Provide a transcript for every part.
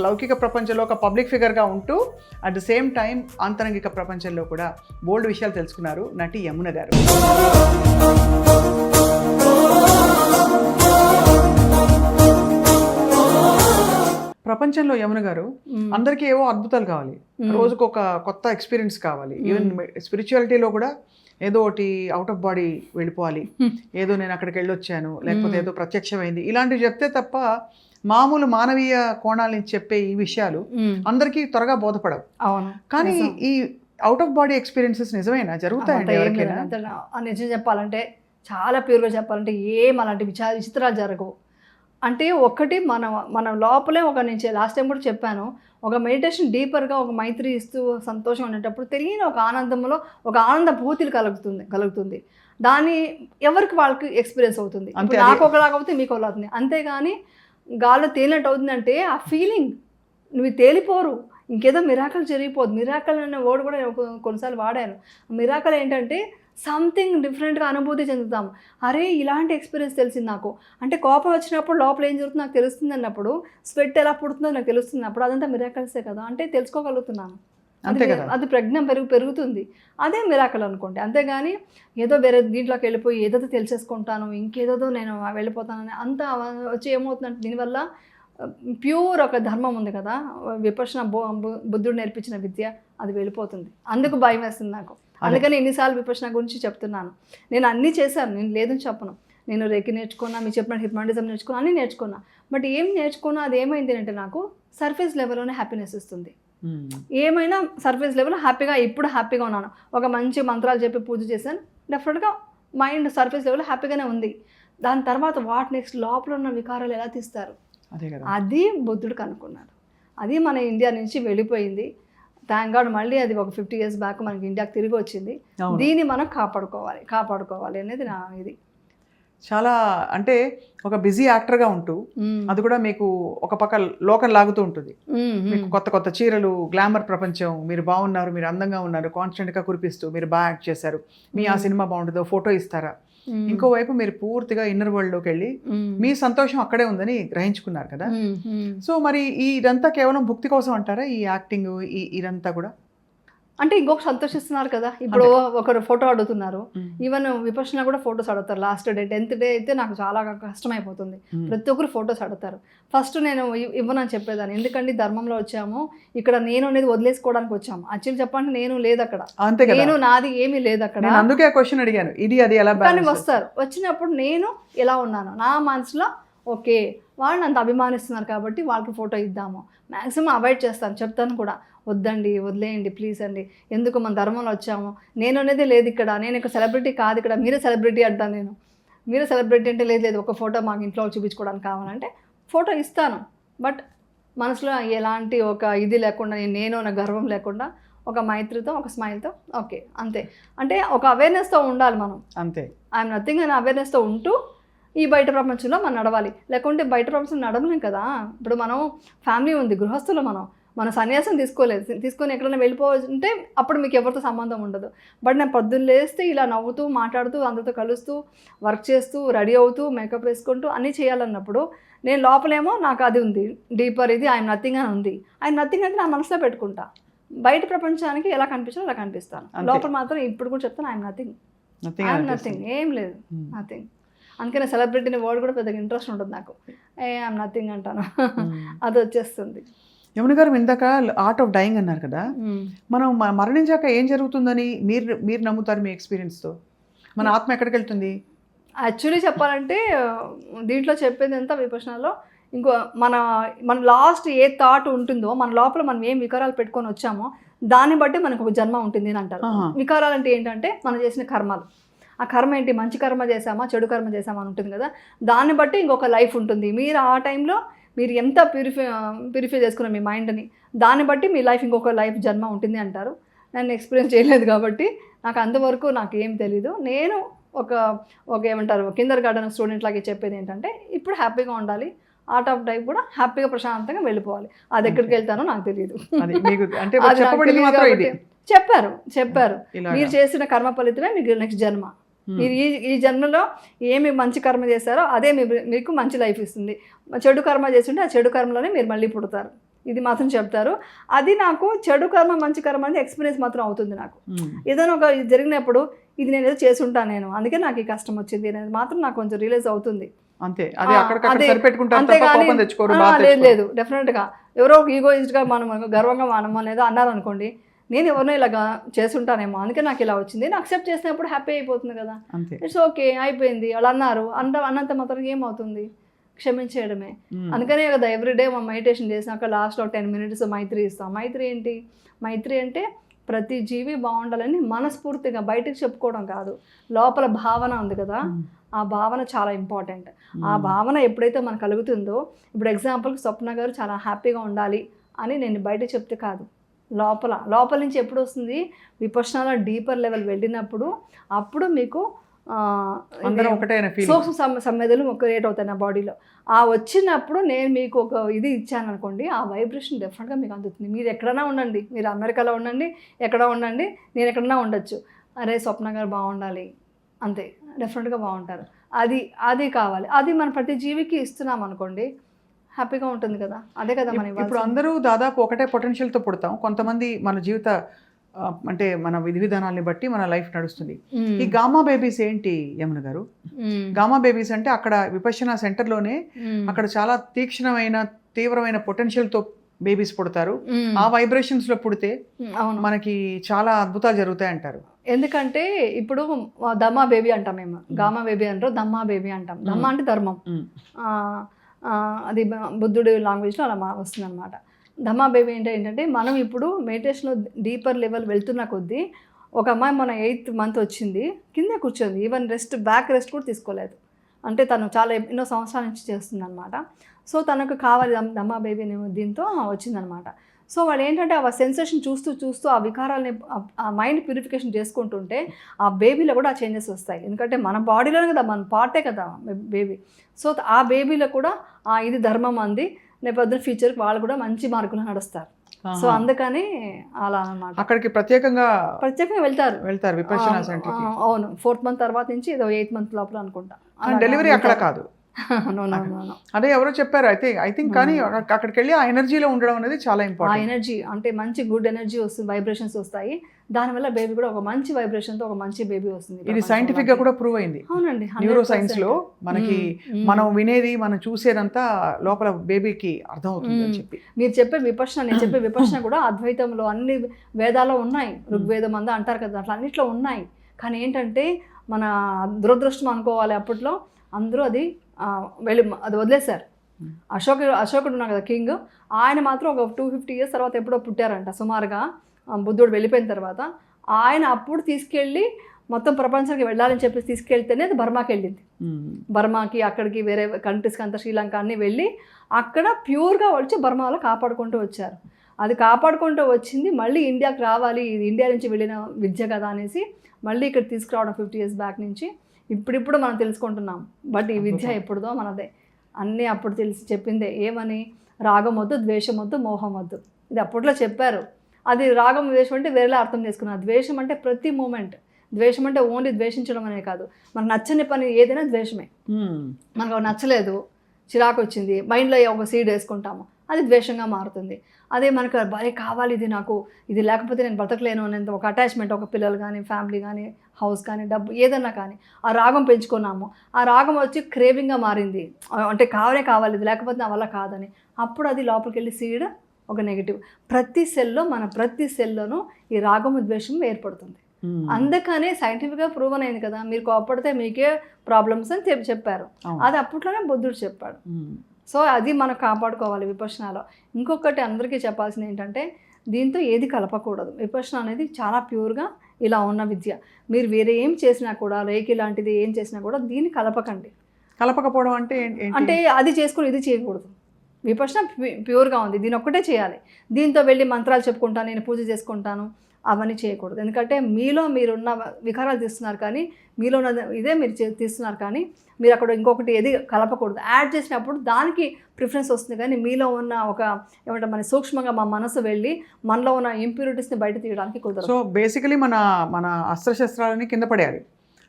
లౌకిక ప్రపంచంలో ఒక పబ్లిక్ ఫిగర్గా ఉంటూ అట్ ద సేమ్ టైం ఆంతరంగిక ప్రపంచంలో కూడా బోల్డ్ విషయాలు తెలుసుకున్నారు నటి యమున గారు. ప్రపంచంలో యమున గారు అందరికీ ఏవో అద్భుతాలు కావాలి. రోజుకు ఒక కొత్త ఎక్స్పీరియన్స్ కావాలి. ఈవెన్ స్పిరిచువాలిటీలో కూడా ఏదో ఒకటి అవుట్ ఆఫ్ బాడీ వెళ్ళిపోవాలి. ఏదో నేను అక్కడికి వెళ్ళొచ్చాను లేకపోతే ఏదో ప్రత్యక్షమైంది. ఇలాంటివి చెప్తే తప్ప మామూలు మానవీయ కోణాల నుంచి చెప్పే ఈ విషయాలు అందరికీ త్వరగా బోధపడవు. అవును. కానీ. ఈ అవుట్ ఆఫ్ బాడీ ఎక్స్పీరియన్సెస్ నిజమేనా? జరుగుతాయండి ఎవరికైనా? నిజం చెప్పాలంటే చాలా ప్యూర్గా చెప్పాలంటే ఏం అలాంటి విచా విచిత్రాలు జరగవు. అంటే ఒక్కటి మన మన లోపలే ఒక నుంచి లాస్ట్ టైం కూడా చెప్పాను. ఒక మెడిటేషన్ డీపర్గా ఒక మైత్రి ఇస్తూ సంతోషం ఉండేటప్పుడు తెలియని ఒక ఆనందంలో ఒక ఆనంద భూతిలు కలుగుతుంది కలుగుతుంది. దాన్ని ఎవరికి వాళ్ళకి ఎక్స్పీరియన్స్ అవుతుంది? నాకు ఒకలాగా అవుతుంది మీకు ఒకలా అవుతుంది. అంతేగాని గాల్లో తేలినట్టు అవుతుందంటే ఆ ఫీలింగ్ నువ్వు తేలిపోరు. ఇంకేదో మిరాకల్ జరిగిపోదు. మిరాకల్ అనే వర్డ్ కూడా నేను కొన్నిసార్లు వాడాను. మిరాకల్ ఏంటంటే సంథింగ్ డిఫరెంట్గా అనుభూతి చెందుతాం అరే ఇలాంటి ఎక్స్పీరియన్స్ తెలిసింది నాకు. అంటే కోపం వచ్చినప్పుడు లోపల ఏం జరుగుతుందో నాకు తెలుస్తుంది అన్నప్పుడు స్వెట్ ఎలా పుడుతుందో నాకు తెలుస్తుంది అప్పుడు అదంతా మిరాకల్సే కదా. అంటే తెలుసుకోగలుగుతున్నాను. అంతే అది- కదా. అది ప్రజ్ఞ పెరుగు పెరుగుతుంది. అదే మిరాకల్ అనుకోండి. అంతేగాని ఏదో వేరే దీంట్లోకి వెళ్ళిపోయి ఏదో తెలిసేసుకుంటాను ఇంకేదో నేను వెళ్ళిపోతానని అంత వచ్చి ఏమవుతుందంటే దీనివల్ల ప్యూర్ ఒక ధర్మం ఉంది కదా. విపక్షణ బుద్ధుడు నేర్పించిన విద్య అది వెళ్ళిపోతుంది. అందుకు భయం వేస్తుంది నాకు. అందుకని ఎన్నిసార్లు విపక్షణ గురించి చెప్తున్నాను. నేను అన్నీ చేశాను. నేను లేదని చెప్పను. నేను రేకి నేర్చుకున్నా మీరు చెప్పినట్టు హిప్నాటిజం నేర్చుకున్నా అన్నీ నేర్చుకున్నా. బట్ ఏం నేర్చుకున్నా అది ఏమైంది అంటే నాకు సర్ఫేస్ లెవెల్లోనే హ్యాపీనెస్ ఇస్తుంది. ఏమైనా సర్ఫేస్ లెవెల్ హ్యాపీగా ఇప్పుడు హ్యాపీగా ఉన్నాను. ఒక మంచి మంత్రాలు చెప్పి పూజ చేశాను. డెఫినెట్గా మైండ్ సర్ఫేస్ లెవెల్ హ్యాపీగానే ఉంది. దాని తర్వాత వాట్ నెక్స్ట్ లోపల ఉన్న వికారాలు ఎలా తీస్తారు? అదే బుద్ధుడు కనుక్కున్నాడు. అది మన ఇండియా నుంచి వెళ్ళిపోయింది. థ్యాంక్ గాడ్ మళ్ళీ అది ఒక ఫిఫ్టీ ఇయర్స్ బ్యాక్ మనకి ఇండియాకి తిరిగి వచ్చింది. దీన్ని మనం కాపాడుకోవాలి. కాపాడుకోవాలి అనేది నా ఇది. చాలా అంటే ఒక బిజీ యాక్టర్గా ఉంటూ అది కూడా మీకు ఒక పక్క లోకం లాగుతూ ఉంటుంది మీకు కొత్త కొత్త చీరలు గ్లామర్ ప్రపంచం మీరు బాగున్నారు మీరు అందంగా ఉన్నారు కాన్స్టెంట్గా కురిపిస్తూ మీరు బాగా యాక్ట్ చేశారు మీ ఆ. సినిమా బాగుంటుందో ఫోటో ఇస్తారా. ఇంకోవైపు మీరు పూర్తిగా ఇన్నర్ వరల్డ్లోకి వెళ్ళి. మీ సంతోషం అక్కడే ఉందని గ్రహించుకున్నారు కదా. సో మరి ఇదంతా కేవలం భుక్తి కోసం అంటారా ఈ యాక్టింగ్ ఈ ఇదంతా కూడా అంటే ఇంకొక సంతోషిస్తున్నారు కదా. ఇప్పుడు ఒకరు ఫోటో అడుగుతున్నారు. ఈవెన్ విపక్షణ కూడా ఫొటోస్ అడుగుతారు. లాస్ట్ డే టెన్త్ డే అయితే నాకు చాలా కష్టమైపోతుంది. ప్రతి ఒక్కరు ఫొటోస్ అడుగుతారు. ఫస్ట్ నేను ఇవ్- ఇవ్వనని చెప్పేదాన్ని. ఎందుకంటే ధర్మంలో వచ్చాము? ఇక్కడ నేను అనేది వదిలేసుకోవడానికి వచ్చాము. యాక్చువల్లీ చెప్పాలంటే నేను లేదు అక్కడ నేను నాది ఏమీ లేదు అక్కడ అందుకే క్వశ్చన్ అడిగాను. ఇది అది ఎలా కానీ వస్తారు. వచ్చినప్పుడు నేను ఎలా ఉన్నాను? నా మనసులో ఓకే వాళ్ళు అంత అభిమానిస్తున్నారు కాబట్టి వాళ్ళకి ఫోటో ఇద్దాము. మ్యాక్సిమం అవాయిడ్ చేస్తాను చెప్తాను కూడా. వద్దండి వదిలేయండి ప్లీజ్ అండి. ఎందుకు మన ధర్మంలో వచ్చాము? నేను అనేది లేదు ఇక్కడ. నేను ఇక్కడ సెలబ్రిటీ కాదు ఇక్కడ. మీరే సెలబ్రిటీ అంటాను నేను. మీరే సెలబ్రిటీ అంటే లేదు లేదు. ఒక ఫోటో మాకు ఇంట్లో చూపించుకోవడానికి కావాలంటే ఫోటో ఇస్తాను. బట్ మనసులో ఎలాంటి ఒక ఇది లేకుండా నేను నేను అనే గర్వం లేకుండా ఒక మైత్రితో ఒక స్మైల్తో ఓకే అంతే. అంటే ఒక అవేర్నెస్తో ఉండాలి మనం. అంతే. ఐఎమ్ నథింగ్ అనే అవేర్నెస్తో ఉంటూ ఈ బయట ప్రపంచంలో మనం నడవాలి. లేకుంటే బయట ప్రపంచం నడవలేం కదా. ఇప్పుడు మనం ఫ్యామిలీ ఉంది గృహస్థులు మనం. మన సన్యాసం తీసుకోలేదు. తీసుకొని ఎక్కడైనా వెళ్ళిపోతుంటే అప్పుడు మీకు ఎవరితో సంబంధం ఉండదు. బట్ నేను పొద్దున్న లేస్తే ఇలా నవ్వుతూ మాట్లాడుతూ అందరితో కలుస్తూ వర్క్ చేస్తూ రెడీ అవుతూ మేకప్ వేసుకుంటూ అన్నీ చేయాలన్నప్పుడు నేను లోపలేమో నాకు అది ఉంది. డీపర్ ఇది ఐఎమ్ నథింగ్ అని ఉంది. ఐఎమ్ నథింగ్ అంటే నా మనసులో పెట్టుకుంటా. బయట ప్రపంచానికి ఎలా కనిపించాలో అలా కనిపిస్తాను. లోపల మాత్రం ఇప్పుడు కూడా చెప్తాను ఐఎమ్ నథింగ్. ఐఎమ్. నథింగ్ ఏం లేదు. నథింగ్. అందుకనే సెలబ్రిటీని వర్డ్ కూడా పెద్దగా ఇంట్రెస్ట్ ఉంటుంది నాకు. ఏ ఐఎమ్ నథింగ్ అంటాను. అది వచ్చేస్తుంది. యమున గారు ఇందాక ఆర్ట్ ఆఫ్ డైయింగ్ అన్నారు కదా. మనం మరణించాక ఏం జరుగుతుందని మీరు మీరు నమ్ముతారు మీ ఎక్స్పీరియన్స్తో మన ఆత్మ ఎక్కడికి వెళ్తుంది? యాక్చువల్లీ చెప్పాలంటే దీంట్లో చెప్పేది ఎంత విపక్షణలో ఇంకో మన మన లాస్ట్ ఏ థాట్ ఉంటుందో మన లోపల మనం ఏం వికారాలు పెట్టుకొని వచ్చామో దాన్ని బట్టి మనకు ఒక జన్మ ఉంటుంది అని అంటారు. వికారాలు అంటే ఏంటంటే మనం చేసిన కర్మలు. ఆ కర్మ ఏంటి? మంచి కర్మ చేసామా చెడు కర్మ చేసామా అని ఉంటుంది కదా. దాన్ని బట్టి ఇంకొక లైఫ్ ఉంటుంది. మీరు ఆ టైంలో మీరు ఎంత ప్యూరిఫై ప్యూరిఫై చేసుకున్న మీ మైండ్ని దాన్ని బట్టి మీ లైఫ్ ఇంకొక లైఫ్ జన్మ ఉంటుంది అంటారు. నేను ఎక్స్పీరియన్స్ చేయలేదు కాబట్టి నాకు అంతవరకు నాకు ఏం తెలీదు. నేను ఒక ఒక ఏమంటారు కిందర్ గార్డెన్ స్టూడెంట్ లాగే చెప్పేది ఏంటంటే ఇప్పుడు హ్యాపీగా ఉండాలి. ఆర్ట్ ఆఫ్ డైవ్ కూడా హ్యాపీగా ప్రశాంతంగా వెళ్ళిపోవాలి. అది ఎక్కడికి వెళ్తానో నాకు తెలియదు చెప్పారు చెప్పారు. మీరు చేసిన కర్మ ఫలితమే మీకు నెక్స్ట్ జన్మ. మీరు ఈ ఈ జన్మలో ఏమి మంచి కర్మ చేశారో అదే మీకు మంచి లైఫ్ ఇస్తుంది. చెడు కర్మ చేస్తుంటే ఆ చెడు కర్మలోనే మీరు మళ్ళీ పుడతారు. ఇది మాత్రం చెప్తారు. అది నాకు చెడు కర్మ మంచి కర్మ అనేది ఎక్స్పీరియన్స్ మాత్రం అవుతుంది నాకు. ఉమ్. ఏదైనా ఒక ఇది జరిగినప్పుడు ఇది నేను ఏదో చేసి ఉంటాను నేను. అందుకే నాకు ఈ కష్టం వచ్చింది అనేది మాత్రం నాకు కొంచెం రియలైజ్ అవుతుంది. అంతే. లేదు డెఫినెట్గా ఎవరో ఒక ఈగోయిస్ట్గా మనం గర్వంగా మనం అనేది అన్నారనుకోండి నేను ఎవరినో ఇలాగా చేసుంటానేమో అందుకే నాకు ఇలా వచ్చింది. నేను అక్సెప్ట్ చేసినప్పుడు హ్యాపీ అయిపోతుంది కదా. ఇట్స్ ఓకే అయిపోయింది. వాళ్ళు అన్నారు అంత అన్నంత మాత్రం ఏమవుతుంది? క్షమించేయడమే. ఉమ్. అందుకనే కదా ఎవ్రీడే మనం మెడిటేషన్ చేసినాక లాస్ట్లో టెన్ మినిట్స్ మైత్రి ఇస్తాం. మైత్రి ఏంటి? మైత్రి అంటే ప్రతి జీవి బాగుండాలని మనస్ఫూర్తిగా బయటకు చెప్పుకోవడం కాదు. లోపల భావన ఉంది కదా. ఉమ్. ఆ భావన చాలా ఇంపార్టెంట్ ఆ భావన ఎప్పుడైతే మనకు కలుగుతుందో ఇప్పుడు ఎగ్జాంపుల్కి స్వప్న గారు చాలా హ్యాపీగా ఉండాలి అని నేను బయట చెప్తే కాదు. లోపల లోపల నుంచి ఎప్పుడు వస్తుంది విపక్షణాల డీపర్ లెవెల్ వెళ్ళినప్పుడు అప్పుడు మీకు సూక్ష్మ సమ్ సమ్మెదలు క్రియేట్ అవుతాయి నా బాడీలో. ఆ వచ్చినప్పుడు నేను మీకు ఒక ఇది ఇచ్చాను అనుకోండి ఆ వైబ్రేషన్ డెఫినెట్గా మీకు అందుతుంది. మీరు ఎక్కడైనా ఉండండి మీరు అమెరికాలో ఉండండి ఎక్కడ ఉండండి నేను ఎక్కడైనా ఉండొచ్చు. అరే స్వప్న గారు బాగుండాలి అంతే. డెఫినెట్గా బాగుంటారు. అది అది కావాలి. అది మన ప్రతి జీవికి ఇస్తున్నాం అనుకోండి హ్యాపీగా ఉంటుంది కదా. అదే కదా మనం ఇప్పుడు. అందరూ దాదాపు ఒకటే పొటెన్షియల్తో పుడతాం. కొంతమంది మన జీవిత అంటే మన విధి విధానాల్ని బట్టి మన లైఫ్ నడుస్తుంది. ఈ గామా బేబీస్ ఏంటి యమున గారు. గామా బేబీస్ అంటే అక్కడ విపశన సెంటర్లోనే. అక్కడ చాలా తీక్షణమైన తీవ్రమైన పొటెన్షియల్తో బేబీస్ పుడతారు. ఆ vibrations లో పుడితే మనకి చాలా అద్భుతాలు జరుగుతాయి అంటారు ఎందుకంటే ఇప్పుడు దమ్మా బేబీ అంటాం మేము. గామా బేబీ అంటారు దమ్మా బేబీ అంటాం. దమ్మా అంటే ధర్మం. అది బుద్ధుడి లాంగ్వేజ్లో అలా మా- వస్తుందన్నమాట. ధమ్మా బేబీ ఏంటంటే ఏంటంటే మనం ఇప్పుడు మెడిటేషన్లో డీపర్ లెవెల్ వెళ్తున్న కొద్దీ ఒక అమ్మాయి మన ఎయిత్ మంత్ వచ్చింది కింద కూర్చోంది ఈవెన్ రెస్ట్ బ్యాక్ రెస్ట్ కూడా తీసుకోలేదు. అంటే తను చాలా ఎన్నో సంవత్సరాల నుంచి చేస్తుంది అనమాట సో తనకు కావాలి దమ్మా బేబీ అనే దీంతో వచ్చిందనమాట సో వాళ్ళు ఏంటంటే ఆ సెన్సేషన్ చూస్తూ చూస్తూ ఆ వికారాలని ఆ- మైండ్ ప్యూరిఫికేషన్ చేసుకుంటుంటే ఆ బేబీలో కూడా ఆ చేంజెస్ వస్తాయి. ఎందుకంటే మన బాడీలోనే కదా మన పార్టే కదా బేబీ. సో ఆ బేబీలో కూడా ఆ ఇది ధర్మం అంది రేపు ఫ్యూచర్కి వాళ్ళు కూడా మంచి మార్కులు నడుస్తారు. సో. అందుకని అలా అన్నమాట. అక్కడికి ప్రత్యేకంగా ప్రత్యేకంగా వెళ్తారు. వెళ్తారు అవును. ఫోర్త్ మంత్ తర్వాత నుంచి ఏదో ఎయిత్ మంత్ లోపల అనుకుంటా. డెలివరీ అక్కడ కాదు. అదే ఎవరో చెప్పారు అయితే ఐ థింక్ కానీ అక్క- అక్కడికి వెళ్ళి ఆ ఎనర్జీలో ఉండడం అనేది చాలా ఆ ఇంపార్టెంట్ ఎనర్జీ అంటే మంచి గుడ్ ఎనర్జీ వస్తుంది వైబ్రేషన్స్ వస్తాయి. దానివల్ల బేబీ కూడా ఒక మంచి vibration తో ఒక మంచి బేబీ వస్తుంది. ఇది సైంటిఫిక్గా కూడా ప్రూవ్ అయింది. అవునండి న్యూరో సైన్స్లో మనకి. మనం వినేది మనం చూసేదంతా లోపల బేబీకి అర్థం అవుతుంది అని. చెప్పి. మీరు చెప్పే విపక్షణ నేను చెప్పే విపక్షణ కూడా అద్వైతంలో అన్ని వేదాల్లో ఉన్నాయి. ఋగ్వేదం అందా అంటారు కదా అట్లా అన్నిట్లో ఉన్నాయి. కానీ ఏంటంటే మన దురదృష్టం అనుకోవాలి అప్పట్లో అందరూ అది వెళ్ళి అది వదిలేశారు. అశోక్ అశోకుడు ఉన్నాడు కదా కింగ్ ఆయన మాత్రం ఒక టూ ఫిఫ్టీ ఇయర్స్ తర్వాత ఎప్పుడో పుట్టారంట. సుమారుగా బుద్ధుడు వెళ్ళిపోయిన తర్వాత ఆయన అప్పుడు తీసుకెళ్ళి మొత్తం ప్రపంచానికి వెళ్ళాలని చెప్పేసి తీసుకెళ్తేనే అది బర్మాకి వెళ్ళింది. బర్మాకి అక్కడికి వేరే కంట్రీస్కి అంతా శ్రీలంక అన్నీ వెళ్ళి అక్కడ ప్యూర్గా వచ్చి బర్మాలో కాపాడుకుంటూ వచ్చారు. అది కాపాడుకుంటూ వచ్చింది మళ్ళీ ఇండియాకి రావాలి ఇది ఇండియా నుంచి వెళ్ళిన విద్య కదా అనేసి మళ్ళీ ఇక్కడ తీసుకురావడం ఫిఫ్టీ ఇయర్స్ బ్యాక్ నుంచి. ఇప్పుడిప్పుడు మనం తెలుసుకుంటున్నాం. బట్ ఈ విద్య ఎప్పుడుదో మనదే. అన్నీ అప్పుడు తెలిసి చెప్పిందే. ఏమని? రాగం వద్దు ద్వేషం వద్దు మోహం వద్దు ఇది అప్పట్లో చెప్పారు. అది రాగం ద్వేషం అంటే వేరేలా అర్థం చేసుకున్నారు. ద్వేషం అంటే ప్రతి మూమెంట్. ద్వేషం అంటే ఓన్లీ ద్వేషించడం అనే కాదు. మనకు నచ్చని పని ఏదైనా ద్వేషమే. మనకు నచ్చలేదు. చిరాకు వచ్చింది. మైండ్లో ఒక సీడ్ వేసుకుంటాము. అది ద్వేషంగా మారుతుంది. అదే మనకు భలే కావాలి ఇది నాకు ఇది లేకపోతే నేను బతకలేను అనేంత ఒక అటాచ్మెంట్ ఒక పిల్లలు కానీ ఫ్యామిలీ కానీ హౌస్ కానీ డబ్బు ఏదన్నా కానీ ఆ రాగం పెంచుకున్నాము. ఆ రాగం వచ్చి క్రేవింగ్గా మారింది. అంటే కావాలే కావాలి ఇది లేకపోతే నా వల్ల కాదని. అప్పుడు అది లోపలికి వెళ్ళి సీడ్ ఒక నెగిటివ్ ప్రతి సెల్లో మన ప్రతి సెల్లోనూ ఈ రాగము ద్వేషం ఏర్పడుతుంది. అందుకనే సైంటిఫిక్గా ప్రూవన్ అయింది కదా మీరు కోపడితే మీకే ప్రాబ్లమ్స్ అని చెప్పి చెప్పారు. అది అప్పట్లోనే బుద్ధుడు చెప్పాడు. సో అది మనం కాపాడుకోవాలి విపక్షణలో. ఇంకొకటి అందరికీ చెప్పాల్సింది ఏంటంటే దీంతో ఏది కలపకూడదు. విపక్షణ అనేది చాలా ప్యూర్గా ఇలా ఉన్న విద్య. మీరు వేరే ఏం చేసినా కూడా రేకి లాంటిది ఏం చేసినా కూడా దీన్ని కలపకండి. కలపకపోవడం అంటే అంటే అది చేసుకుని ఇది చేయకూడదు. ప్యూ- ప్యూర్గా ఉంది. దీని ఒక్కటే చేయాలి. దీంతో వెళ్ళి మంత్రాలు చెప్పుకుంటాను నేను పూజ చేసుకుంటాను. అవన్నీ చేయకూడదు. ఎందుకంటే మీలో మీరున్న వికారాలు తీస్తున్నారు కానీ మీలో ఉన్న ఇదే మీరు చే- తీస్తున్నారు కానీ మీరు అక్కడ ఇంకొకటి ఏది కలపకూడదు. యాడ్ చేసినప్పుడు దానికి ప్రిఫరెన్స్ వస్తుంది కానీ మీలో ఉన్న ఒక ఏమంటే మన సూక్ష్మంగా మా మనసు వెళ్ళి మనలో ఉన్న ఇంప్యూరిటీస్ని బయట తీయడానికి కుదరదు. సో బేసికలీ మన మన అస్త్రశస్త్రాలని కింద పడేయాలి.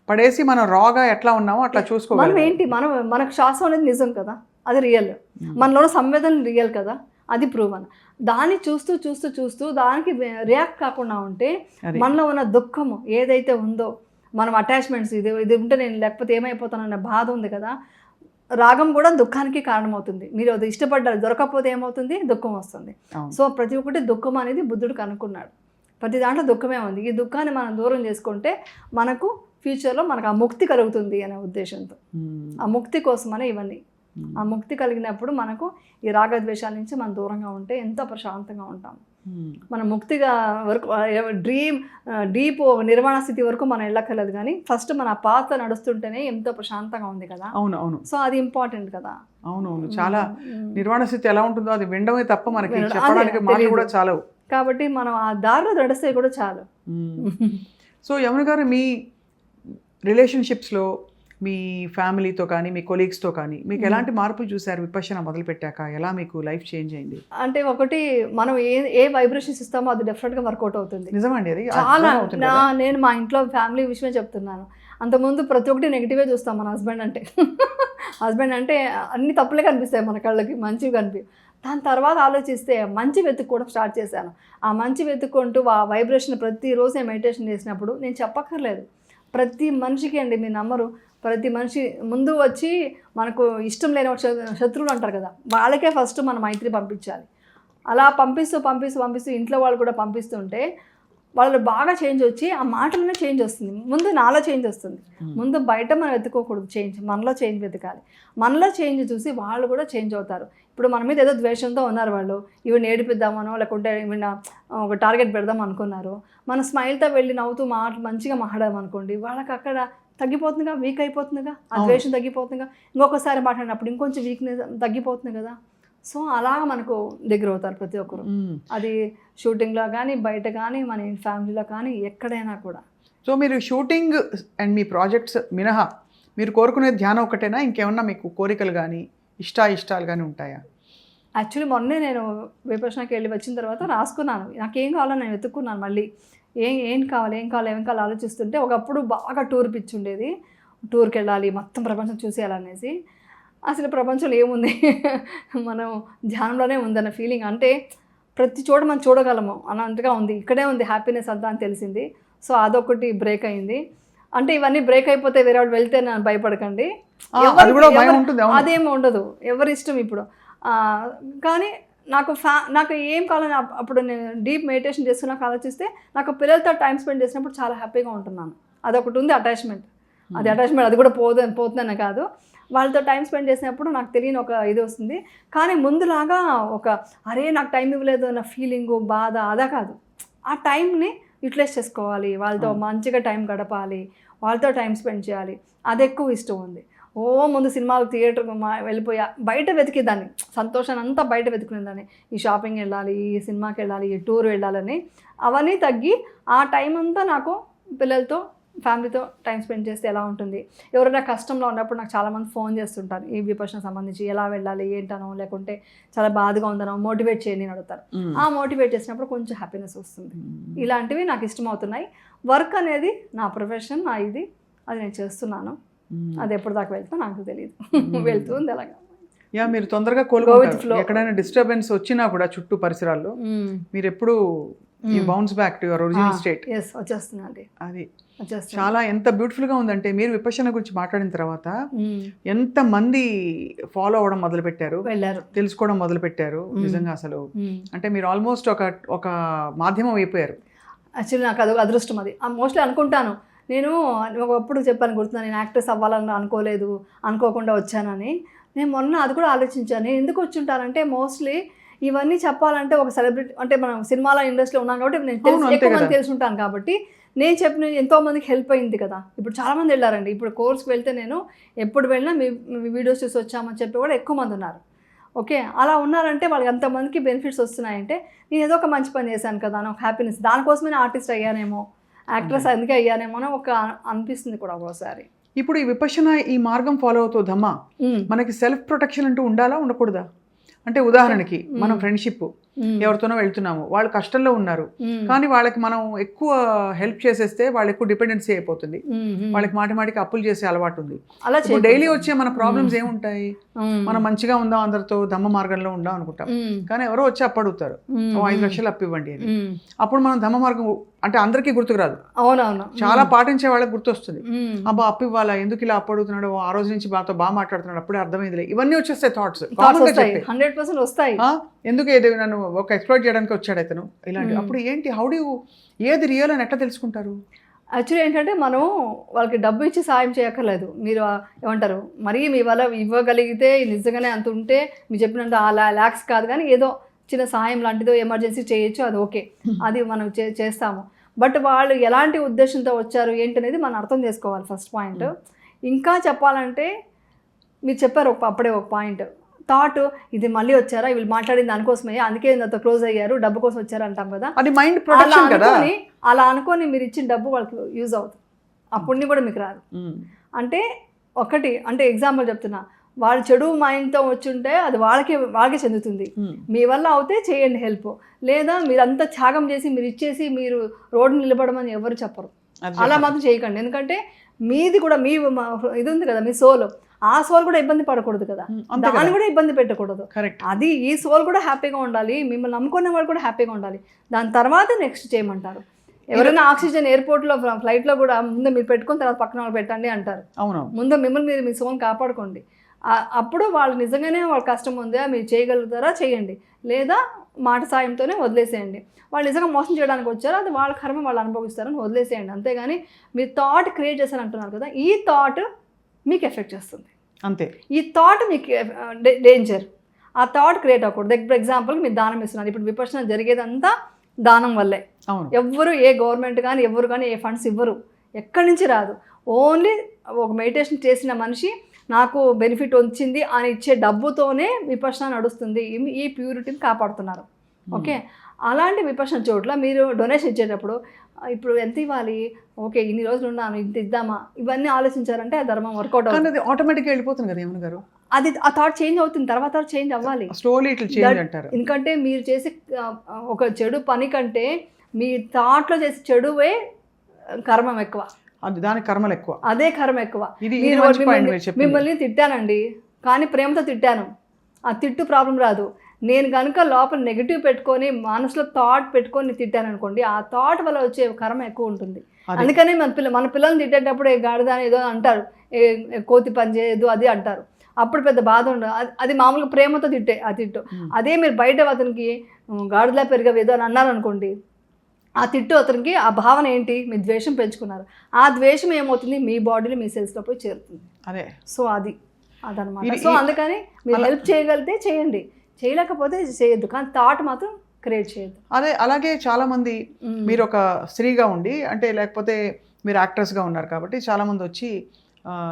పడేసి మనం రాగా ఎట్లా ఉన్నామో అట్లా మనం చూసుకోవాలి ఏంటి మనం మనకు శ్వాస అనేది నిజం కదా. అది రియల్ మనలో సంవేదన రియల్ కదా. అది ప్రూవన్ దాన్ని చూస్తూ చూస్తూ చూస్తూ దానికి రియాక్ట్ కాకుండా ఉంటే మనలో ఉన్న దుఃఖము ఏదైతే ఉందో మనం అటాచ్మెంట్స్ ఇది ఇది ఉంటే నేను లేకపోతే ఏమైపోతానన్న బాధ ఉంది కదా రాగం కూడా దుఃఖానికి కారణమవుతుంది. మీరు అది ఇష్టపడ్డారు దొరకకపోతే ఏమవుతుంది? దుఃఖం వస్తుంది. సో ప్రతి ఒక్కటి దుఃఖం అనేది బుద్ధుడు కనుక్కున్నాడు. ప్రతి దాంట్లో దుఃఖమే ఉంది. ఈ దుఃఖాన్ని మనం దూరం చేసుకుంటే మనకు ఫ్యూచర్లో మనకు ఆ ముక్తి కలుగుతుంది అనే ఉద్దేశంతో. ఆ ముక్తి కోసమనే ఇవన్నీ. ఆ ముక్తి కలిగినప్పుడు మనకు ఈ రాగద్వేషాల నుంచి మనం దూరంగా ఉంటే ఎంతో ప్రశాంతంగా ఉంటాం మ్మ్. మన ముక్తిగా వరకు డ్రీమ్ డీప్ నిర్మాణ స్థితి వరకు మనం వెళ్ళక్కర్లేదు కానీ ఫస్ట్ మన పాత నడుస్తుంటేనే ఎంతో ప్రశాంతంగా ఉంది కదా అవును అవును సో అది ఇంపార్టెంట్ కదా అవును అవును చాలా మ్మ్. నిర్వాణ స్థితి ఎలా ఉంటుందో అది వినడమే తప్ప మనకి చెప్పడానికి మాటలు. కూడా చాలవు కాబట్టి మనం ఆ దారిలో నడిస్తే కూడా చాలు. సో యమున గారు మీ రిలేషన్షిప్స్లో మీ ఫ్యామిలీతో కానీ మీ కొలీగ్స్తో కానీ మీకు ఎలాంటి మార్పులు చూశారు విపశన మొదలు పెట్టాక ఎలా మీకు లైఫ్ చేంజ్ అయింది? అంటే ఒకటి మనం ఏ ఏ వైబ్రేషన్స్ ఇస్తామో అది డెఫినెట్గా వర్కౌట్ అవుతుంది. నిజమండి అది చాలా. నేను మా ఇంట్లో ఫ్యామిలీ విషయమే చెప్తున్నాను. అంతకుముందు ప్రతి ఒక్కటి నెగిటివే చూస్తాం మన హస్బెండ్ అంటే. హస్బెండ్ అంటే అన్ని తప్పులే కనిపిస్తాయి మన కళ్ళకి మంచివి కనిపి. దాని తర్వాత ఆలోచిస్తే మంచి వెతుక్కోవడం స్టార్ట్ చేశాను. ఆ మంచి వెతుక్కుంటూ ఆ వైబ్రేషన్ ప్రతిరోజు నేను మెడిటేషన్ చేసినప్పుడు నేను చెప్పక్కర్లేదు. ప్రతి మనిషికి అండి మీ నమ్మరు ప్రతి మనిషి ముందు వచ్చి మనకు ఇష్టం లేని శత్రువులు అంటారు కదా వాళ్ళకే ఫస్ట్ మనం మైత్రి పంపించాలి. అలా పంపిస్తూ పంపిస్తూ పంపిస్తూ ఇంట్లో వాళ్ళు కూడా పంపిస్తుంటే వాళ్ళు బాగా చేంజ్ వచ్చి ఆ మాటలోనే చేంజ్ వస్తుంది. ముందు నాలో చేంజ్ వస్తుంది. ముందు బయట మనం వెతుక్కోకూడదు చేంజ్ మనలో చేంజ్ వెతకాలి. మనలో చేంజ్ చూసి వాళ్ళు కూడా చేంజ్ అవుతారు. ఇప్పుడు మన మీద ఏదో ద్వేషంతో ఉన్నారు వాళ్ళు. ఇవి నేడిపిద్దామనో లేకుంటే ఈవిడ ఒక టార్గెట్ పెడదాం అనుకున్నారు. మన స్మైల్తో వెళ్ళి నవ్వుతూ మాట మంచిగా మాట్లాడాం అనుకోండి వాళ్ళకి అక్కడ తగ్గిపోతుందిగా వీక్ అయిపోతుందిగా ఆ. ద్వేషం తగ్గిపోతుందిగా. ఇంకొకసారి మాట్లాడినప్పుడు ఇంకొంచెం వీక్నెస్ తగ్గిపోతుంది కదా సో అలాగ మనకు దగ్గర అవుతారు ప్రతి ఒక్కరు. అది షూటింగ్లో కానీ బయట కానీ మన ఫ్యామిలీలో కానీ ఎక్కడైనా కూడా. సో మీరు షూటింగ్ అండ్ మీ ప్రాజెక్ట్స్ మినహా మీరు కోరుకునే ధ్యానం ఒకటేనా ఇంకేమన్నా మీకు కోరికలు కానీ ఇష్టా ఇష్టాలు కానీ ఉంటాయా? యాక్చువల్లీ మొన్నే నేను విపక్షణకి వెళ్ళి వచ్చిన తర్వాత రాసుకున్నాను. నాకేం కావాలో నేను వెతుక్కున్నాను మళ్ళీ. ఏం ఏం కావాలి ఏం కావాలి ఏం కావాలి ఆలోచిస్తుంటే ఒకప్పుడు బాగా టూర్ పిచ్చి ఉండేది. టూర్కి వెళ్ళాలి మొత్తం ప్రపంచం చూసేయాలనేసి. అసలు ప్రపంచంలో ఏముంది? మనం ధ్యానంలోనే ఉందన్న ఫీలింగ్. అంటే ప్రతి చోట మనం చూడగలము. అన్నట్టుగా ఉంది. ఇక్కడే ఉంది హ్యాపీనెస్ అంతా అని తెలిసింది. సో అదొకటి బ్రేక్ అయింది. అంటే ఇవన్నీ బ్రేక్ అయిపోతే వేరే వాళ్ళు వెళ్తే నన్ను భయపడకండి. ఆ, ఎవరికి- అది కూడా భయం ఎవరి- ఉంటుంది అవును. అదేం ఉండదు. ఎవరి ఇష్టం ఇప్పుడు. కానీ నాకు ఫ్యా నాకు ఏం కావాలని అప్- అప్పుడు నేను డీప్ మెడిటేషన్ చేస్తున్నాక ఆలోచిస్తే నాకు పిల్లలతో టైం స్పెండ్ చేసినప్పుడు చాలా హ్యాపీగా ఉంటున్నాను. అదొకటి ఉంది అటాచ్మెంట్. అది అటాచ్మెంట్ అది కూడా పోదు పోతుందనే కాదు. వాళ్ళతో టైం స్పెండ్ చేసినప్పుడు నాకు తెలియని ఒక ఇది వస్తుంది. కానీ ముందులాగా ఒక అరే నాకు టైం ఇవ్వలేదు అన్న ఫీలింగు బాధ అదా కాదు. ఆ టైంని యూటిలైజ్ చేసుకోవాలి. వాళ్ళతో అవును. మంచిగా టైం గడపాలి. వాళ్ళతో టైం స్పెండ్ చేయాలి. అది ఎక్కువ ఇష్టం ఉంది. ఓ ముందు సినిమాలు థియేటర్ వెళ్ళిపోయా. బయట వెతికేదాన్ని. సంతోషాన్ని అంతా బయట వెతుకునేదాన్ని. ఈ షాపింగ్ వెళ్ళాలి ఈ సినిమాకి వెళ్ళాలి ఈ టూర్ వెళ్ళాలని. అవన్నీ తగ్గి ఆ టైం అంతా నాకు పిల్లలతో ఫ్యామిలీతో టైం స్పెండ్ చేస్తే ఎలా ఉంటుంది? ఎవరైనా కష్టంలో ఉన్నప్పుడు నాకు చాలామంది ఫోన్ చేస్తుంటారు. ఈ విపక్షణ సంబంధించి ఎలా వెళ్ళాలి ఏంటనో లేకుంటే చాలా బాధగా ఉందనో మోటివేట్ చేయని అని అడుగుతారు. ఆ మోటివేట్ చేసినప్పుడు కొంచెం హ్యాపీనెస్ వస్తుంది. ఇలాంటివి నాకు ఇష్టమవుతున్నాయి. వర్క్ అనేది నా ప్రొఫెషన్ నా ఇది. అది నేను చేస్తున్నాను. అది ఎప్పుడు దాకా వెళ్తా నాకు తెలియదు. వెళ్తుంది అలాగా. యా మీరు తొందరగా flow. ఎక్కడైనా డిస్టర్బెన్స్ వచ్చినా కూడా చుట్టూ పరిసరాల్లో మీరు ఎప్పుడు ఈ bounce back to your original state yes వచ్చేస్తున్నా అండి అది. చాలా ఎంత బ్యూటిఫుల్గా ఉందంటే మీరు విపశన గురించి మాట్లాడిన తర్వాత. ఎంత మంది ఫాలో అవ్వడం మొదలు పెట్టారు తెలుసుకోవడం మొదలు పెట్టారు. నిజంగా అసలు. అంటే మీరు ఆల్మోస్ట్ ఒక ఒక మాధ్యమం అయిపోయారు. యాక్చువల్లీ నాకు అదొక అదృష్టం అది. మోస్ట్లీ అనుకుంటాను. నేను ఒకప్పుడు చెప్పాను గుర్తున్నా నేను యాక్ట్రెస్ అవ్వాలని అనుకోలేదు అనుకోకుండా వచ్చానని. నేను మొన్న అది కూడా ఆలోచించాను. నేను ఎందుకు వచ్చి ఉంటానంటే మోస్ట్లీ ఇవన్నీ చెప్పాలంటే ఒక సెలబ్రిటీ అంటే మనం సినిమాల ఇండస్ట్రీలో ఉన్నాం కాబట్టి నేను తెలుసు ఎక్కువ మంది కదా. తెలిసి ఉంటాను కాబట్టి. నేను చెప్పిన ఎంతో మందికి హెల్ప్ అయింది కదా. ఇప్పుడు చాలా మంది వెళ్ళారండి. ఇప్పుడు కోర్స్కి వెళ్తే నేను ఎప్పుడు వెళ్ళినా మీ వీడియోస్ చూసి వచ్చామని చెప్పి కూడా ఎక్కువ మంది ఉన్నారు. ఓకే? అలా ఉన్నారంటే వాళ్ళకి అంతమందికి బెనిఫిట్స్ వస్తున్నాయంటే నేను ఏదో ఒక మంచి పని చేశాను కదా అని ఒక హ్యాపీనెస్ దానికోసమే ఆర్టిస్ట్ అయ్యానేమో. యాక్ట్రెస్ అందుకే అయ్యానేమో ఒక అనిపిస్తుంది కూడా ఒక్కోసారి. ఇప్పుడు ఈ విపశన ఈ మార్గం ఫాలో అవుతుందమ్మా మనకి సెల్ఫ్ ప్రొటెక్షన్ అంటూ ఉండాలా? ఉండకూడదా? అంటే ఉదాహరణకి మన మ్మ్. ఫ్రెండ్షిప్. ఎవరితోనో వెళ్తున్నాము. వాళ్ళు కష్టంలో ఉన్నారు. కానీ వాళ్ళకి మనం ఎక్కువ హెల్ప్ చేసేస్తే వాళ్ళు ఎక్కువ డిపెండెన్సీ అయిపోతుంది. వాళ్ళకి మాటి మాటికి అప్పులు చేసే అలవాటు ఉంది. అలా డైలీ వచ్చే మన ప్రాబ్లమ్స్ ఏముంటాయి. మనం మంచిగా ఉందాం అందరితో దమ్మ మార్గంలో ఉందాం అనుకుంటాం. కానీ ఎవరో వచ్చి అప్పు అడుగుతారు. ఐదు లక్షలు అప్పు ఇవ్వండి అని. అప్పుడు మనం ధమ్మ మార్గం అంటే అందరికీ గుర్తుకు రాదు. అవునవును. చాలా పాటించే వాళ్ళకి గుర్తొస్తుంది. అబ్బా అప్పు ఇవ్వాలా? ఎందుకు ఇలా అప్పు అడుగుతున్నాడు? ఆ రోజు నుంచి బాతో బాగా మాట్లాడుతున్నాడు. అప్పుడే అర్థమైందిలే. ఇవన్నీ వచ్చేస్తాయి థాట్స్ హండ్రెడ్ పర్సెంట్ వస్తాయి. ఎందుకు ఏది నన్ను ఒక ఎక్స్ప్లోర్ చేయడానికి వచ్చాడు ఇతను ఇలాంటి అప్పుడు ఏంటి? హౌ డూ ఏది రియల్ అని ఎట్లా తెలుసుకుంటారు? యాక్చువల్లీ ఏంటంటే మనం వాళ్ళకి డబ్బు ఇచ్చి సాయం చేయక్కర్లేదు. మీరు ఏమంటారు? మరీ మీ వల్ల ఇవ్వగలిగితే నిజంగానే అంత ఉంటే మీరు చెప్పినంత ఆ ల్యాక్స్ కాదు కానీ ఏదో చిన్న సాయం లాంటిదో ఎమర్జెన్సీ చేయొచ్చు అది ఓకే. అది మనం చే చేస్తాము. బట్ వాళ్ళు ఎలాంటి ఉద్దేశంతో వచ్చారు ఏంటనేది మనం అర్థం చేసుకోవాలి ఫస్ట్ పాయింట్ ఇంకా చెప్పాలంటే మీరు చెప్పారు ఒక అప్పుడే ఒక పాయింట్ థాట్ ఇది మళ్ళీ వచ్చారా? వీళ్ళు మాట్లాడింది దానికోసమే. అందుకే నాతో క్లోజ్ అయ్యారు. డబ్బు కోసం వచ్చారు అంటాం కదా. అది మైండ్ ప్రొటెక్షన్ కదా. అనుకొని అలా అనుకొని మీరు ఇచ్చిన డబ్బు వాళ్ళకి యూజ్ అవుతుంది. ఆ పుణ్యం కూడా మీకు రాదు. ఉమ్. అంటే ఒకటి అంటే ఎగ్జాంపుల్ చెప్తున్నా. వాళ్ళు చెడు మైండ్తో వచ్చుంటే అది వాళ్ళకే వాళ్ళకే చెందుతుంది. ఉమ్. మీ వల్ల అవుతే చేయండి హెల్ప్ లేదా మీరు అంతా త్యాగం చేసి మీరు ఇచ్చేసి మీరు రోడ్డు నిలబడమని ఎవరు చెప్పరు. అలా మాత్రం చేయకండి. ఎందుకంటే మీది కూడా మ- ఇది ఉంది కదా మీ సోల్ ఆ సోల్ కూడా ఇబ్బంది పడకూడదు కదా. దాన్ని కూడా ఇబ్బంది పెట్టకూడదు. కరెక్ట్ అది ఈ సోల్ కూడా హ్యాపీగా ఉండాలి. మిమ్మల్ని నమ్ముకునే వాళ్ళు కూడా హ్యాపీగా ఉండాలి. దాని తర్వాత నెక్స్ట్ చేయమంటారు. ఎవరైనా ఆక్సిజన్ ఎయిర్పోర్ట్లో ఫ్లైట్లో కూడా ముందు మీరు పెట్టుకుని తర్వాత పక్కన వాళ్ళు పెట్టండి అంటారు. అవును ముందు మిమ్మల్ని మీరు మీ సోన్ కాపాడుకోండి. అప్పుడు వాళ్ళు నిజంగానే వాళ్ళ కష్టం ఉందా మీరు చేయగలుగుతారా చేయండి. లేదా మాట సాయంతోనే వదిలేసేయండి. వాళ్ళు నిజంగా మోసం చేయడానికి వచ్చారో అది వాళ్ళ కర్మ వాళ్ళు అనుభవిస్తారని వదిలేసేయండి. అంతేగాని మీరు థాట్ క్రియేట్ చేశారంటున్నారు కదా ఈ థాట్ మీకు ఎఫెక్ట్ చేస్తుంది. అంతే. ఈ థాట్ మీకు డేంజర్ ఆ థాట్ క్రియేట్ అవ్వకూడదు. ఫర్ ఎగ్జాంపుల్ మీరు దానం ఇస్తున్నారు ఇప్పుడు విపక్షణ జరిగేదంతా దానం వల్లే. అవును. ఎవ్వరు ఏ గవర్నమెంట్ కానీ ఎవ్వరు కానీ ఏ ఫండ్స్ ఇవ్వరు. ఎక్కడి నుంచి రాదు. ఓన్లీ ఒక మెడిటేషన్ చేసిన మనిషి నాకు బెనిఫిట్ వచ్చింది అని ఇచ్చే డబ్బుతోనే విపక్షణ నడుస్తుంది. ఈ ప్యూరిటీని కాపాడుతున్నారు. ఓకే? అలాంటి విపక్షణ చోట్ల మీరు డొనేషన్ ఇచ్చేటప్పుడు ఇప్పుడు ఎంత ఇవ్వాలి? ఓకే ఇన్ని రోజులు ఉన్నాను ఇంత ఇద్దామా? ఇవన్నీ ఆలోచించారంటే ఆ ధర్మం వర్కౌట్ అవుతుంది. ఆటోమేటిక్గా వెళ్ళిపోతుంది కదా ఏమన్ గారు? అది ఆ థాట్ చేంజ్ అవుతుంది తర్వాత చేంజ్ అవ్వాలి. స్లోలీ ఇట్లా చేంజ్ అంటారు. ఎందుకంటే మీరు చేసే ఒక చెడు పని కంటే మీ థాట్లో చేసే చెడువే కర్మం ఎక్కువ. దాని కర్మలు ఎక్కువ. అదే కర్మ ఎక్కువ. మిమ్మల్ని తిట్టానండి కానీ ప్రేమతో తిట్టాను. ఆ తిట్టు ప్రాబ్లం రాదు. నేను కనుక లోపల నెగిటివ్ పెట్టుకొని మనసులో థాట్ పెట్టుకొని తిట్టాను అనుకోండి ఆ థాట్ వల్ల వచ్చే కర్మ ఎక్కువ ఉంటుంది. అదే. అందుకనే మన పిల్ల మన పిల్లల్ని తిట్టేటప్పుడు గాడిద అని ఏదో అంటారు. కోతి పని చేయదు అది అంటారు. అప్పుడు పెద్ద బాధ ఉండదు అది- అది మామూలుగా ప్రేమతో తిట్టే ఆ తిట్టు. అదే మీరు బయట అతనికి "ఉమ్, గాడిదలా పెరగవు ఏదో అని అన్నారనుకోండి ఆ తిట్టు అతనికి ఆ భావన ఏంటి? మీ ద్వేషం పెంచుకున్నారు. ఆ ద్వేషం ఏమవుతుంది? మీ బాడీలో మీ సెల్స్లో పోయి చేరుతుంది. అదే. సో అది. అదనమాట. సో అందుకని మీరు హెల్ప్ చేయగలిగితే చేయండి. చేయలేకపోతే చేయొద్దు. కానీ థాట్ మాత్రం క్రియేట్ చేయొద్దు. అదే అలాగే చాలా మంది మీరు ఒక స్త్రీగా ఉండి అంటే లేకపోతే మీరు యాక్ట్రెస్గా ఉన్నారు కాబట్టి చాలా మంది వచ్చి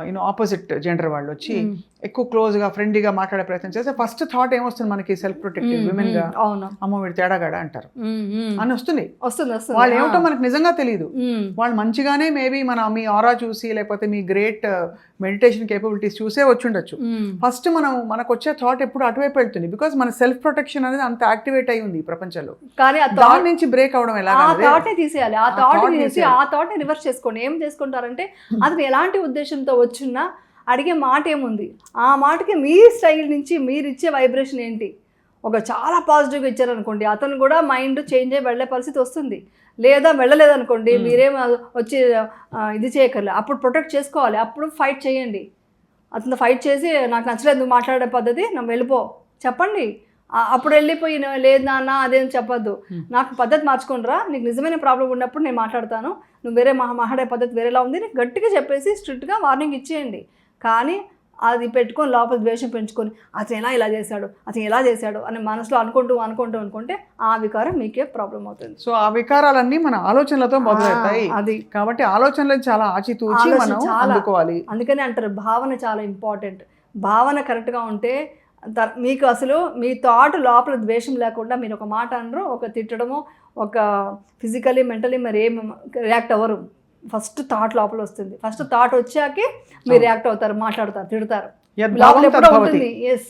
యూనో ఆపోజిట్ జెండర్ వాళ్ళు వచ్చి. ఎక్కువ క్లోజ్గా ఫ్రెండ్లీగా మాట్లాడే ప్రయత్నం చేస్తే ఫస్ట్ థాట్ ఏమొస్తుంది మనకి? సెల్ఫ్ ప్రొటెక్టివ్ మ్మ్, విమెన్గా మ్మ్, అవును. అమ్మ వీడు తేడాగాడ అంటారు. అని వస్తుంది. వస్తుంది వాళ్ళు ఏమిటో. మనకు నిజంగా తెలియదు. వాళ్ళు మంచిగానే మేబీ మన మీ ఆరా చూసి లేకపోతే మీ గ్రేట్ మెడిటేషన్ కేపబిలిటీస్ చూసే వచ్చి ఉండొచ్చు మ్మ్. ఫస్ట్ మనం మనకు వచ్చే థాట్ ఎప్పుడు అటువైపు వెళ్తుంది? బికాజ్ మన సెల్ఫ్ ప్రొటెక్షన్ అనేది అంత యాక్టివేట్ అయి ఉంది ఈ ప్రపంచంలో. కానీ ఆ దాని థాట్ నుంచి బ్రేక్ అవడం ఎలా ఆ థాట్ని తీసేయాలి. ఆ థాట్ తీసి. ఆ థాట్ని రివర్స్ చేసుకోండి. ఏం చేసుకుంటారంటే అతను ఎలాంటి ఉద్దేశంతో వచ్చినా అడిగే మాట ఏముంది? ఆ మాటకి మీ స్టైల్ నుంచి మీరు ఇచ్చే వైబ్రేషన్ ఏంటి? ఒక చాలా పాజిటివ్గా ఇచ్చారనుకోండి అతను కూడా మైండ్ చేంజ్ అయ్యి వెళ్ళే పరిస్థితి వస్తుంది. లేదా వెళ్ళలేదనుకోండి. మీరేం వచ్చి ఇది చేయక్కర్లే. అప్పుడు ప్రొటెక్ట్ చేసుకోవాలి. అప్పుడు ఫైట్ చేయండి. అతను ఫైట్ చేసి నాకు నచ్చలేదు నువ్వు మాట్లాడే పద్ధతి నువ్వు వెళ్ళిపో. చెప్పండి. అప్పుడు వెళ్ళిపోయి "నేను లేదు నాన్న అదేం చెప్పొద్దు. నాకు పద్ధతి మార్చుకోనరా నీకు నిజమైన ప్రాబ్లం ఉన్నప్పుడు నేను మాట్లాడతాను. నువ్వు వేరే మహా మాట్లాడే పద్ధతి వేరేలా ఉంది. నీకు గట్టిగా చెప్పేసి స్ట్రిక్ట్గా వార్నింగ్ ఇచ్చేయండి. కానీ అది పెట్టుకొని లోపల ద్వేషం పెంచుకొని అతను ఎలా ఇలా చేశాడు అతను ఎలా చేశాడు అని మనసులో అనుకుంటూ అనుకుంటూ అనుకుంటే ఆ వికారం మీకే ప్రాబ్లం అవుతుంది. సో ఆ వికారాలన్నీ మన ఆలోచనలతో మొదలవుతాయి అది. కాబట్టి ఆలోచనలు చాలా ఆచితూచి మనం చాలా. అందుకోవాలి. అందుకని అంటారు భావన చాలా ఇంపార్టెంట్ భావన కరెక్ట్గా ఉంటే మీకు అసలు మీ థాట్ లోపల ద్వేషం లేకుండా మీరు ఒక మాట అనరు ఒక తిట్టడము ఒక ఫిజికలీ మెంటలీ మరి ఏం రియాక్ట్ అవ్వరు. ఫస్ట్ థాట్ లోపల వస్తుంది. ఫస్ట్ థాట్ వచ్చాకే మీరు రియాక్ట్ అవుతారు మాట్లాడతారు తిడతారు. లోపల ఎప్పుడో. ఉంటుంది. ఎస్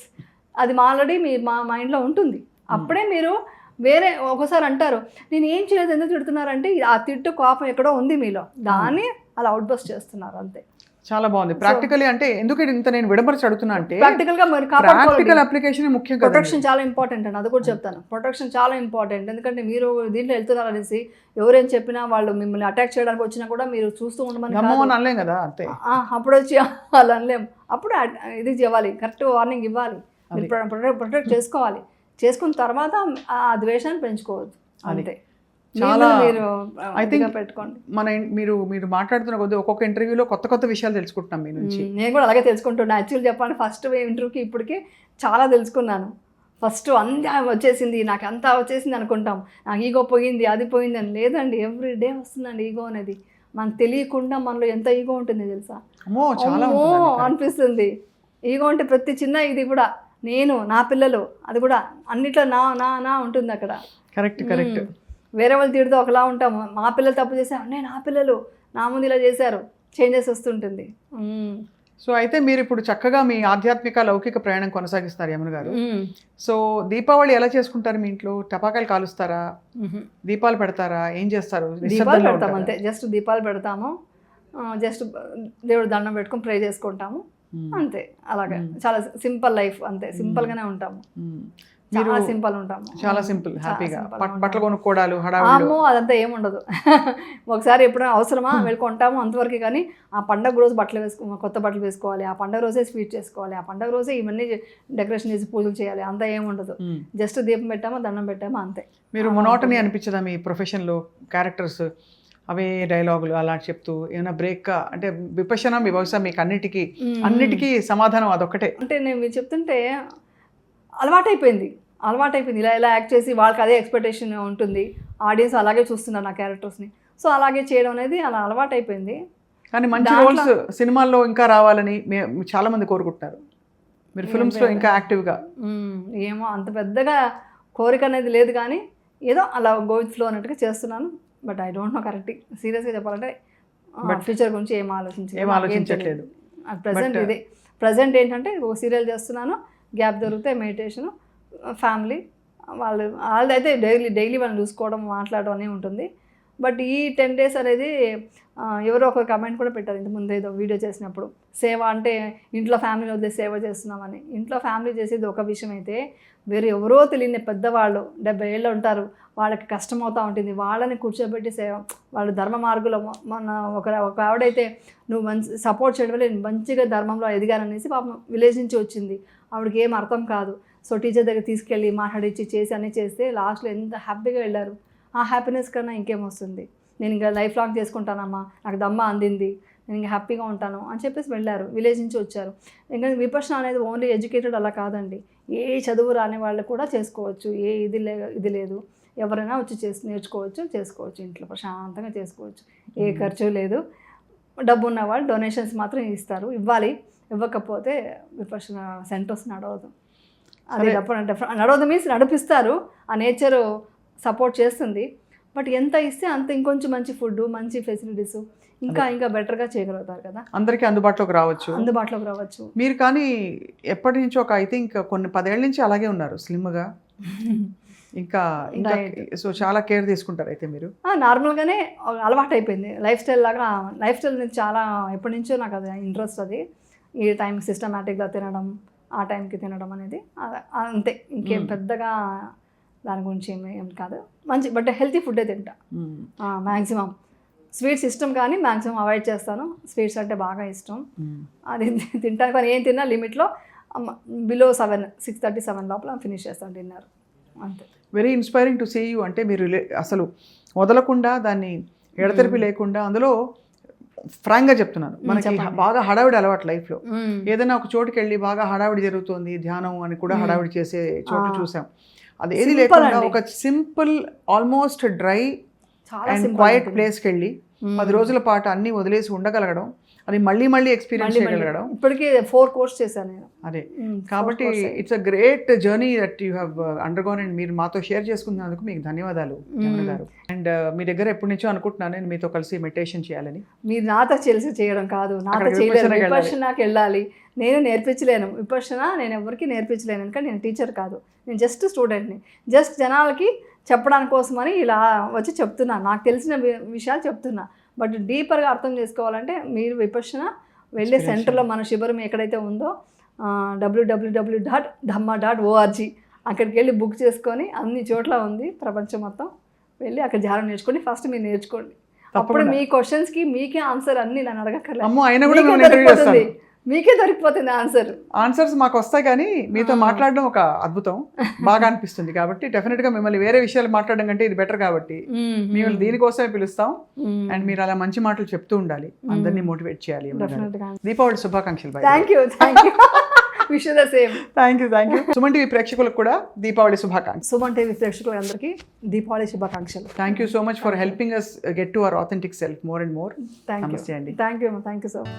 అది ఆల్రెడీ మీ మా మైండ్లో ఉంటుంది. అప్పుడే మీరు వేరే ఒకసారి అంటారు నేను ఏం చేయలేదు ఎందుకు తిడుతున్నారంటే ఆ తిట్టు కోపం ఎక్కడో ఉంది మీలో. దాన్ని అలా అవుట్ బస్ చేస్తున్నారు అంతే. చాలా బాగుంది. ప్రాక్టికలీ అంటే ఎందుకు ఇంత నేను విడమరచి అడుగుతున్నా అంటే ప్రాక్టికల్గా మీరు ప్రాక్టికల్ అప్లికేషన్ ముఖ్యం ప్రొటెక్షన్ చాలా ఇంపార్టెంట్ అండి. అది కూడా చెప్తాను. ప్రొటెక్షన్ చాలా ఇంపార్టెంట్ ఎందుకంటే మీరు దీంట్లో వెళ్తున్నారు అనేసి ఎవరేం చెప్పినా వాళ్ళు మిమ్మల్ని అటాక్ చేయడానికి వచ్చినా కూడా మీరు చూస్తూ ఉండమని అనలేం కదా అంతే. అప్పుడు వచ్చి వాళ్ళు అనలేం. అప్పుడు ఇది ఇవ్వాలి. కరెక్ట్ వార్నింగ్ ఇవ్వాలి. ప్రొటెక్ట్ చేసుకోవాలి. చేసుకున్న తర్వాత ఆ ద్వేషాన్ని పెంచుకోవద్దు. అంతే. చాలా- think- ఇదిగా పెట్టుకోండి. మన మీరు మీరు మాట్లాడుతున్న కొద్దీ ఒక్కొక్క ఇంటర్వ్యూలో కొత్త కొత్త విషయాలు తెలుసుకుంటున్నాం మీ నుంచి. నేను కూడా అలాగే తెలుసుకుంటున్నా. యాక్చువల్ చెప్పాలంటే ఫస్ట్ ఇంటర్వ్యూకి ఇప్పటికి చాలా తెలుసుకున్నాను. ఫస్ట్ అంతా వచ్చేసింది నాకు అంతా వచ్చేసింది అనుకుంటాం. నాకు ఈగో పోయింది అది పోయింది అని లేదండి. ఎవ్రీ డే వస్తుందండి ఈగో అనేది. మనకు తెలియకుండా మనలో ఎంత ఈగో ఉంటుంది తెలుసా. అనిపిస్తుంది. ఈగో అంటే ప్రతి చిన్న ఇది కూడా నేను నా పిల్లలు అది కూడా అన్నిట్లో నా నా నా ఉంటుంది అక్కడ. Correct correct. వేరే వాళ్ళు తిడితే ఒకలా ఉంటాము. మా పిల్లలు తప్పు చేశారు నేను నా పిల్లలు నా ముందు ఇలా చేశారు. చేంజెస్ వస్తుంటుంది. సో అయితే మీరు ఇప్పుడు చక్కగా మీ ఆధ్యాత్మిక లౌకిక ప్రయాణం కొనసాగిస్తారు యమున గారు. సో దీపావళి ఎలా చేసుకుంటారు మీ ఇంట్లో? టపాకాయలు కాలుస్తారా. దీపాలు పెడతారా? ఏం చేస్తారు? దీపాలు నిశ్శబ్దంలో పెడతాం ఉంటారా? అంతే. జస్ట్ దీపాలు పెడతాము. జస్ట్ దేవుడు దండం పెట్టుకొని ప్రే చేసుకుంటాము. అంతే. అలాగే. చాలా సింపుల్ లైఫ్ అంతే. సింపుల్ గానే ఉంటాము. చాలా సింపుల్ ఉంటాము. చాలా సింపుల్ హ్యాపీగా. బట్టలు కొనుక్కోవడాలు హడావులు అమ్మో అదంతా ఏముండదు. ఒకసారి ఎప్పుడైనా అవసరమా? వెళ్ళి కొంటాము అంతవరకు కానీ ఆ పండగ రోజు బట్టలు వేసుకో కొత్త బట్టలు వేసుకోవాలి ఆ పండగ రోజే స్వీట్ చేసుకోవాలి ఆ పండగ రోజే ఇవన్నీ డెకరేషన్ చేసి పూజలు చేయాలి అంతా ఏముండదు. జస్ట్ దీపం పెట్టామా దండం పెట్టామా అంతే. మీరు మొనోటనీ అనిపించదా మీ ప్రొఫెషన్లో? క్యారెక్టర్స్ అవే డైలాగులు అలా చెప్తూ ఏమైనా బ్రేక్ అంటే విపశన మీ బహుశా మీకు అన్నిటికీ అన్నిటికీ సమాధానం అదొక్కటే. అంటే నేను మీరు చెప్తుంటే అలవాటైపోయింది. అలవాటైపోయింది. ఇలా ఇలా యాక్ట్ చేసి వాళ్ళకి అదే ఎక్స్పెక్టేషన్ ఉంటుంది. ఆడియన్స్ అలాగే చూస్తున్నారు నా క్యారెక్టర్స్ని. సో అలాగే చేయడం అనేది అలా అలవాటైపోయింది. కానీ మంచి రోల్స్ సినిమాల్లో ఇంకా రావాలని చాలా మంది కోరుకుంటున్నారు మీరు ఫిల్మ్స్లో ఇంకా యాక్టివ్గా. ఏమో అంత పెద్దగా కోరిక అనేది లేదు కానీ ఏదో అలా గో విత్ ఫ్లో అన్నట్టుగా చేస్తున్నాను. But I don't know correct సీరియస్గా చెప్పాలంటే ఫ్యూచర్ గురించి ఏం ఆలోచించలేదు. ఏం ఆలోచించట్లేదు. ప్రజెంట్ ఇదే. ప్రజెంట్ ఏంటంటే ఒక సీరియల్ చేస్తున్నాను. గ్యాప్ దొరికితే మెడిటేషన్ ఫ్యామిలీ వాళ్ళు వాళ్ళదైతే డైలీ డైలీ వాళ్ళని చూసుకోవడం మాట్లాడడం అనే ఉంటుంది. బట్ ఈ టెన్ డేస్ అనేది ఎవరో ఒక కమెంట్ కూడా పెట్టారు ఇంత ముందు ఏదో వీడియో చేసినప్పుడు. సేవ అంటే ఇంట్లో ఫ్యామిలీ వదిలే సేవ చేస్తున్నామని. ఇంట్లో ఫ్యామిలీ చేసేది ఒక విషయం అయితే వేరే ఎవరో తెలియని పెద్దవాళ్ళు డెబ్బై ఏళ్ళు ఉంటారు వాళ్ళకి కష్టం అవుతూ ఉంటుంది. వాళ్ళని కూర్చోబెట్టి సేవ వాళ్ళు ధర్మ మార్గంలో మన ఒక ఒక ఆవిడైతే నువ్వు మంచి సపోర్ట్ చేయడం వల్ల నేను మంచిగా ధర్మంలో ఎదిగాననేసి పాపం విలేజ్ నుంచి వచ్చింది. ఆవిడకి ఏం అర్థం కాదు. సో టీచర్ దగ్గర తీసుకెళ్ళి మాట్లాడించి చేసి అన్నీ చేస్తే లాస్ట్లో ఎంత హ్యాపీగా వెళ్ళారు. ఆ హ్యాపీనెస్ కన్నా ఇంకేం వస్తుంది? నేను ఇంకా లైఫ్ లాంగ్ చేసుకుంటానమ్మా నాకు దమ్మ అందింది నేను ఇంకా హ్యాపీగా ఉంటాను అని చెప్పేసి వెళ్ళారు. విలేజ్ నుంచి వచ్చారు. ఇంకా విపక్షణ అనేది ఓన్లీ ఎడ్యుకేటెడ్ అలా కాదండి. ఏ చదువు రాని వాళ్ళు కూడా చేసుకోవచ్చు. ఏ ఇది లే ఇది లేదు. ఎవరైనా వచ్చి చేసి నేర్చుకోవచ్చు చేసుకోవచ్చు. ఇంట్లో ప్రశాంతంగా చేసుకోవచ్చు. ఏ ఖర్చు లేదు. డబ్బు ఉన్న వాళ్ళు డొనేషన్స్ మాత్రం ఇస్తారు. ఇవ్వాలి. ఇవ్వకపోతే విపక్షణ సెంటర్స్ నడవదు. అది అంటే నడవదు మీన్స్ నడిపిస్తారు. ఆ నేచర్ సపోర్ట్ చేస్తుంది. బట్ ఎంత ఇస్తే అంత ఇంకొంచెం మంచి ఫుడ్ మంచి ఫెసిలిటీస్ ఇంకా ఇంకా బెటర్గా చేయగలుగుతారు కదా. అందరికీ అందుబాటులోకి రావచ్చు. అందుబాటులోకి రావచ్చు. మీరు కానీ ఎప్పటి నుంచో ఒక ఐ థింక్ కొన్ని పదేళ్ళ నుంచి అలాగే ఉన్నారు స్లిమ్గా ఇంకా. సో చాలా కేర్ తీసుకుంటారు అయితే మీరు. నార్మల్గానే అలవాటు అయిపోయింది లైఫ్ స్టైల్ లాగా లైఫ్ స్టైల్ నుంచి చాలా ఎప్పటి నుంచో నాకు అది ఇంట్రెస్ట్ అది. ఈ టైం సిస్టమేటిక్గా తినడం ఆ టైంకి తినడం అనేది అంతే. ఇంకేం. పెద్దగా దాని గురించి ఏమి ఏం కాదు. మంచి బట్ హెల్తీ ఫుడ్డే తింటా. మ్యాక్సిమం స్వీట్స్ ఇష్టం కానీ మ్యాక్సిమం అవాయిడ్ చేస్తాను. స్వీట్స్ అంటే బాగా ఇష్టం. అది తింటాను కానీ ఏం తిన్నా లిమిట్లో below seven six thirty seven లోపల ఫినిష్ చేస్తాను డిన్నర్. అంతే. Very inspiring to see you అంటే మీరు అసలు వదలకుండా దాన్ని ఎడతెరిపి లేకుండా అందులో ఫ్రాంక్గా చెప్తున్నాను మనకి. బాగా హడావిడి అలవాటు లైఫ్లో ఏదైనా ఒక చోటుకి వెళ్ళి బాగా హడావిడి జరుగుతుంది ధ్యానం అని కూడా. హడావిడి చేసే చోటు. చూసాం అది ఏది లేకుండా. ఒక simple almost dry and quiet ప్లేస్కి వెళ్ళి పది రోజుల పాటు అన్నీ వదిలేసి ఉండగలగడం అది మళ్ళీ మళ్ళీ ఎక్స్పీరియన్స్ చేయగలగడం. ఇప్పటికీ ఫోర్ కోర్స్ చేశాను నేను. అదే. కాబట్టి. It's a great journey that you have undergone and మీరు మాతో షేర్ చేసుకున్నందుకు మీకు ధన్యవాదాలు గారు. అండ్ మీ దగ్గర ఎప్పటి నుంచో అనుకుంటున్నాను నేను మీతో కలిసి మెడిటేషన్ చేయాలని. మీరు నాతో తెలిసి చేయడం కాదు నాతో చేయలేరు విపස්සనకి వెళ్ళాలి. విపర్శనకి వెళ్ళాలి. నేను నేర్పించలేను. విపర్శన నేను ఎవరికి నేర్పించలేను. ఎందుకంటే నేను టీచర్ కాదు. నేను జస్ట్ స్టూడెంట్ని జస్ట్ జనాలకి చెప్పడానికి కోసమని ఇలా వచ్చి చెప్తున్నా. నాకు తెలిసిన విషయాలు చెప్తున్నా. బట్ డీపర్గా అర్థం చేసుకోవాలంటే మీరు విపర్శన వెళ్ళే. సెంటర్లో మన శిబిరం ఎక్కడైతే ఉందో W W W dot Dhamma dot O R G అక్కడికి వెళ్ళి బుక్ చేసుకొని అన్ని చోట్ల ఉంది ప్రపంచం మొత్తం. వెళ్ళి అక్కడ ధ్యానం నేర్చుకోండి. ఫస్ట్ మీరు నేర్చుకోండి. అప్పుడు. మీ క్వశ్చన్స్కి మీకే ఆన్సర్ అన్ని నన్ను అడగక్కర్లేదు మీకే దొరికిపోతుంది ఆన్సర్. ఆన్సర్స్ మాకు వస్తాయి కానీ మీతో. మాట్లాడడం ఒక అద్భుతం. బాగా అనిపిస్తుంది కాబట్టి డెఫినెట్గా మిమ్మల్ని వేరే విషయాలు మాట్లాడడం కంటే ఇది బెటర్ కాబట్టి మిమ్మల్ని దీనికోసమే పిలుస్తాం. అండ్ మీరు అలా మంచి మాటలు చెప్తూ ఉండాలి. అందరినీ మోటివేట్ చేయాలి దీపావళి శుభాకాంక్షలు thank you thank you wish the same thank you thank you Suman TV ప్రేక్షకులకు కూడా దీపావళి శుభాకాంక్షలు. సుమన్ టీవీ ప్రేక్షకులందరికీ దీపావళి శుభాకాంక్షలు. Thank you so much for helping us get to our authentic self more and more thank you అండి. Thank you thank you sir